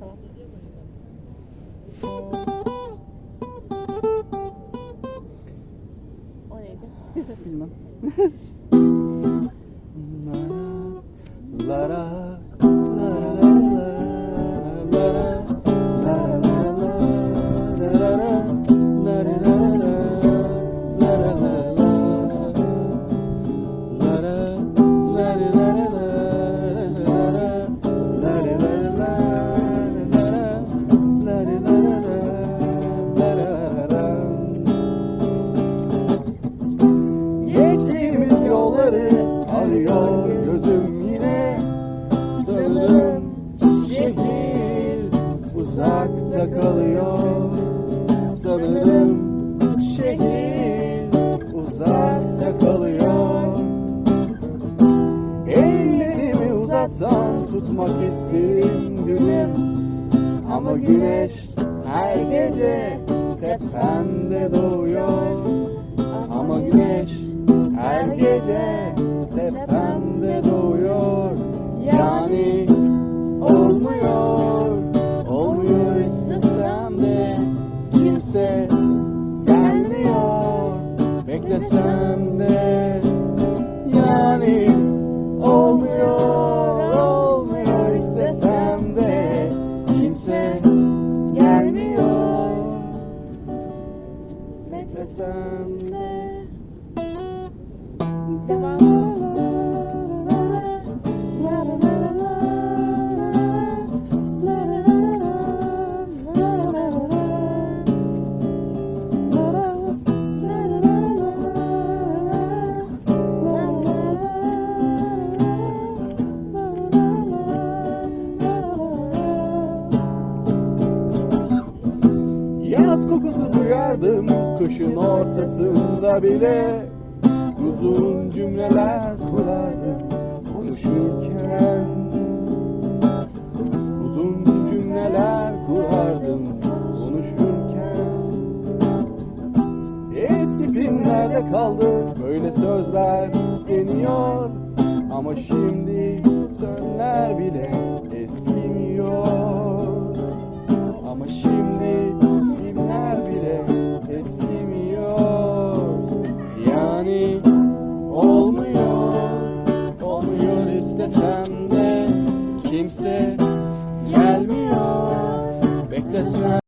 Tamam. O neydi? Bilmem. arıyor gözüm yine. Sanırım şehir uzakta kalıyor. Sanırım şehir uzakta kalıyor. Ellerimi uzatsam tutmak isterim gülüm. Ama güneş her gece tepemde doğuyor. Ama güneş Kimse gelmiyor, beklesem de Yani olmuyor, olmuyor istesem de Kimse gelmiyor, beklesem de kokusu duyardım kışın ortasında bile. Uzun cümleler kurardım konuşurken. Uzun cümleler kurardım konuşurken. Eski filmlerde kaldı böyle sözler deniyor. Ama şimdi Yani olmuyor, olmuyor istesem de kimse gelmiyor. Beklesem